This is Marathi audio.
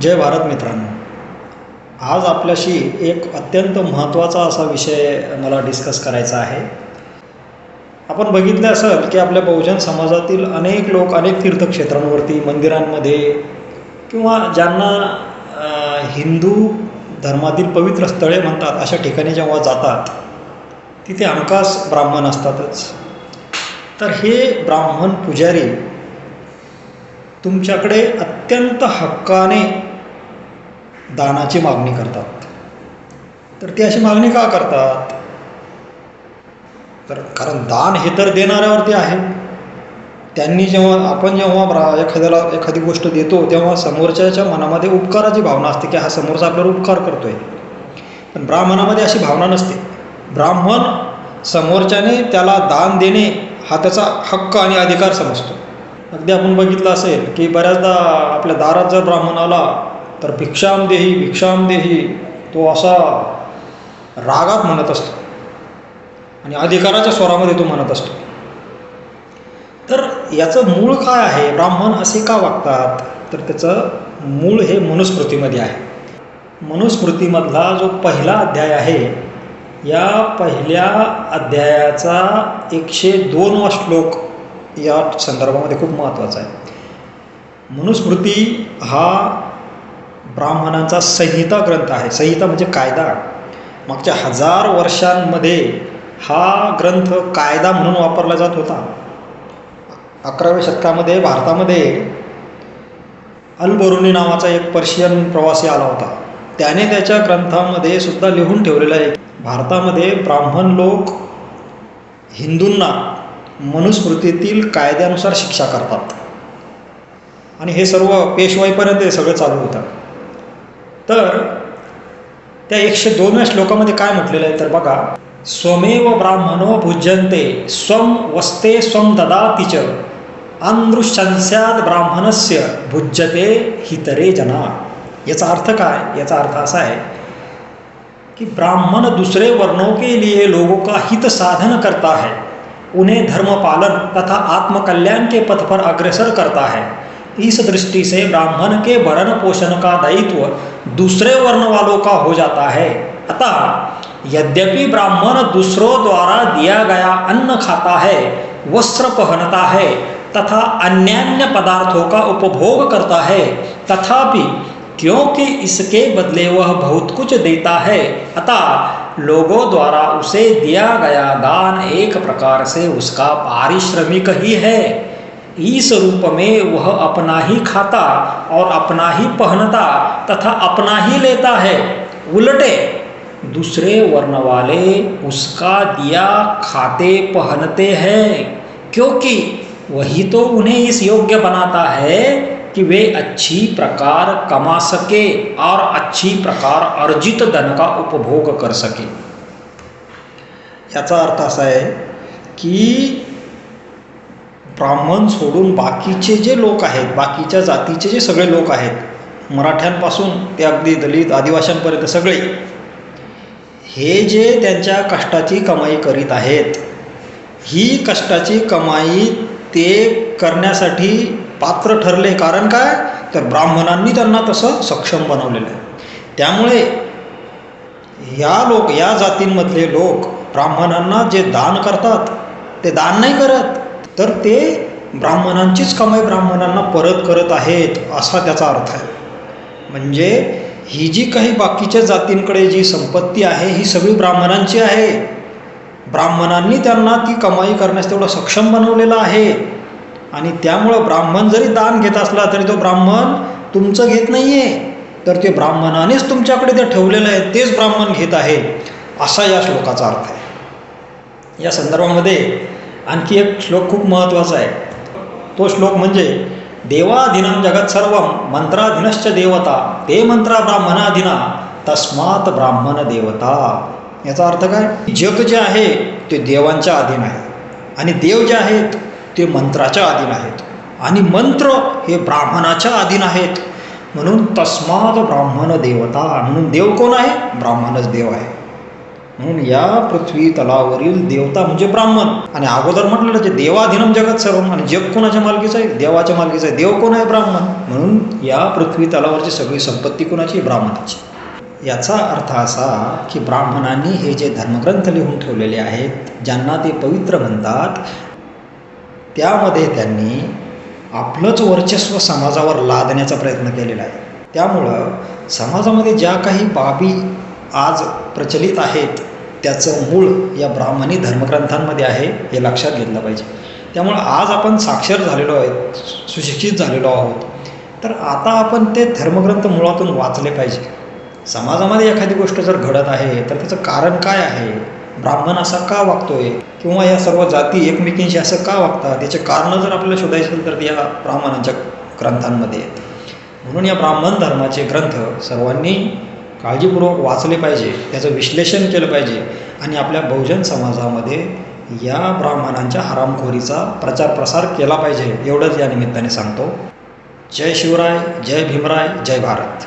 जय भारत मित्रांनो. आज आपल्याशी एक अत्यंत महत्त्वाचा असा विषय मला डिस्कस करायचा आहे. आपण बघितलं असेल की आपल्या बहुजन समाजातील अनेक लोक अनेक तीर्थक्षेत्रांवरती मंदिरांमध्ये किंवा ज्यांना हिंदू धर्मातील पवित्र स्थळे म्हणतात अशा ठिकाणी जेव्हा जातात तिथे हमखास ब्राह्मण असतातच. तर हे ब्राह्मण पुजारी तुमच्याकडे अत्यंत हक्काने दानाची मागणी करतात. तर ती अशी मागणी का करतात? तर कारण दान हे तर देणाऱ्यावरती आहे. त्यांनी जेव्हा आपण जेव्हा ब्रा एखाद्याला एखादी गोष्ट देतो तेव्हा समोरच्याच्या मनामध्ये उपकाराची भावना असते की हा समोरचा आपल्याला उपकार करतोय. पण ब्राह्मणामध्ये अशी भावना नसते. ब्राह्मण समोरच्याने त्याला दान देणे हा त्याचा हक्क आणि अधिकार समजतो. अगदी आपण बघितलं असेल की बऱ्याचदा आपल्या दारात जर ब्राह्मण आला तर भिक्षाम देही भिक्षाम देही तो असा रागात म्हणत असतो. आणि अधिकाराच्या स्वरामध्ये तो म्हणत असतो. तर याचं मूळ काय आहे? ब्राह्मण असे का वागतात? तर त्याचं मूळ हे मनुस्मृतीमध्ये आहे. मनुस्मृतीमधला जो पहिला अध्याय आहे या पहिल्या अध्यायाचा एकशे दोनवा श्लोक या संदर्भामध्ये खूप महत्त्वाचा आहे. मनुस्मृती हा ब्राह्मणांचा संहिता ग्रंथ आहे. संहिता म्हणजे कायदा. मागच्या हजार वर्षांमध्ये हा ग्रंथ कायदा म्हणून वापरला जात होता. अकराव्या शतकामध्ये भारतामध्ये अलबरुनी नावाचा एक पर्शियन प्रवासी आला होता. त्याने त्याच्या ग्रंथामध्ये सुद्धा लिहून ठेवलेलं आहे. भारतामध्ये ब्राह्मण लोक हिंदूंना मनुस्मृतीतील कायद्यानुसार शिक्षा करतात. आणि हे सर्व पेशवाईपर्यंत हे सगळं चालू होतं. तर त्या एकशे दोनव्या श्लोकामध्ये काय म्हटलेलं आहे? तर बघा, स्वमेव ब्राह्मणो भुज्यन्ते स्वम वस्ते स्वम ददाति च अंदृशंस्याद ब्राह्मणस्य भुज्यते हितरे जना। याचा अर्थ काय? याचा अर्थ असा है कि ब्राह्मण दूसरे वर्णों के लिए लोगों का हित साधन करता है, उन्हें धर्म पालन तथा आत्मकल्याण के पथ पर अग्रसर करता है। इस दृष्टि से ब्राह्मण के भरण पोषण का दायित्व दूसरे वर्ण वालों का हो जाता है। अतः यद्यपि ब्राह्मण दूसरों द्वारा दिया गया अन्न खाता है, वस्त्र पहनता है, तथा अन्यान्य पदार्थों का उपभोग करता है, तथापि क्योंकि इसके बदले वह बहुत कुछ देता है, अतः लोगों द्वारा उसे दिया गया दान एक प्रकार से उसका पारिश्रमिक ही है। इस रूप में वह अपना ही खाता और अपना ही पहनता तथा अपना ही लेता है। उलटे, दूसरे वर्ण वाले उसका दिया खाते पहनते हैं, क्योंकि वही तो उन्हें इस योग्य बनाता है कि वे अच्छी प्रकार कमा सके और अच्छी प्रकार अर्जित धन का उपभोग कर सके। याचा अर्थ असा आहे की ब्राह्मण सोडून बाकीचे जे लोक आहेत बाकीच्या जातीचे जे सगळे लोक आहेत मराठ्यांपासून ते अगदी दलित आदिवासींपर्यंत सगळे हे जे त्यांच्या कष्टाची कमाई करीत आहेत ही कष्टाची कमाई ते करण्यासाठी पात्र ठरले कारण काय? तर ब्राह्मणांनी त्यांना तसं सक्षम बनवलेलं आहे. त्यामुळे या लोक या जातींमधले लोक ब्राह्मणांना जे दान करतात ते दान नाही करत. तर ते ब्राह्मणांचीच कमाई ब्राह्मणांना परत करत आहेत असा त्याचा अर्थ आहे. म्हणजे ही जी काही बाकीच्या जातींकडे जी संपत्ती आहे ही सगळी ब्राह्मणांची आहे. ब्राह्मणांनी त्यांना ती कमाई करण्यास तेवढं सक्षम बनवलेलं आहे. आणि त्यामुळं ब्राह्मण जरी दान घेत असला तरी तो ब्राह्मण तुमचं घेत नाही आहे तर ते ब्राह्मणानेच तुमच्याकडे ते ठेवलेलं आहे तेच ब्राह्मण घेत आहे असा या श्लोकाचा अर्थ आहे. या संदर्भामध्ये आणखी एक श्लोक खूप महत्त्वाचा आहे. तो श्लोक म्हणजे देवाधीनं जगत सर्व मंत्राधीनश्च देवता ते मंत्रा ब्राह्मणाधीना तस्मात ब्राह्मण देवता. याचा अर्थ काय? जग जे आहे ते देवांच्या अधीन आहे. आणि देव जे आहेत ते मंत्राच्या अधीन आहेत. आणि मंत्र हे ब्राह्मणाच्या अधीन आहेत. म्हणून तस्मात ब्राह्मण देवता. म्हणून देव कोण आहे? ब्राह्मणच देव आहे. म्हणून या पृथ्वी तलावरील देवता म्हणजे ब्राह्मण. आणि अगोदर म्हटलं जे देवाधीनम जगत सर्व आणि जग कोणाच्या मालकीचं आहे? देवाच्या मालकीचं आहे. देव कोण आहे? ब्राह्मण. म्हणून या पृथ्वी तलावरची सगळी संपत्ती कोणाची? ब्राह्मणाची. याचा अर्थ असा की ब्राह्मणांनी हे जे धर्मग्रंथ लिहून ठेवलेले आहेत ज्यांना ते पवित्र म्हणतात त्यामध्ये त्यांनी आपलंच वर्चस्व समाजावर लादण्याचा प्रयत्न केलेला आहे. त्यामुळं समाजामध्ये ज्या काही बाबी आज प्रचलित आहेत त्याचं मूळ या ब्राह्मणी धर्मग्रंथांमध्ये आहे हे लक्षात घेतलं पाहिजे. त्यामुळं आज आपण साक्षर झालेलो आहे सुशिक्षित झालेलो आहोत. तर आता आपण ते धर्मग्रंथ मुळातून वाचले पाहिजे. समाजामध्ये एखादी गोष्ट जर घडत आहे तर त्याचं कारण काय आहे? ब्राह्मण असा का वागतोय? किंवा या सर्व जाती एकमेकींशी असं का वागतात? त्याचे कारणं जर आपल्याला शोधायचं असेल तर या ब्राह्मणांच्या ग्रंथांमध्ये आहेत. म्हणून या ब्राह्मण धर्माचे ग्रंथ सर्वांनी काळजीपूर्वक वाचले पाहिजे त्याचं विश्लेषण केलं पाहिजे आणि आपल्या बहुजन समाजामध्ये या ब्राह्मणांच्या हरामखोरीचा प्रचार प्रसार केला पाहिजे एवढंच या निमित्ताने सांगतो. जय शिवराय जय भीमराय जय भारत.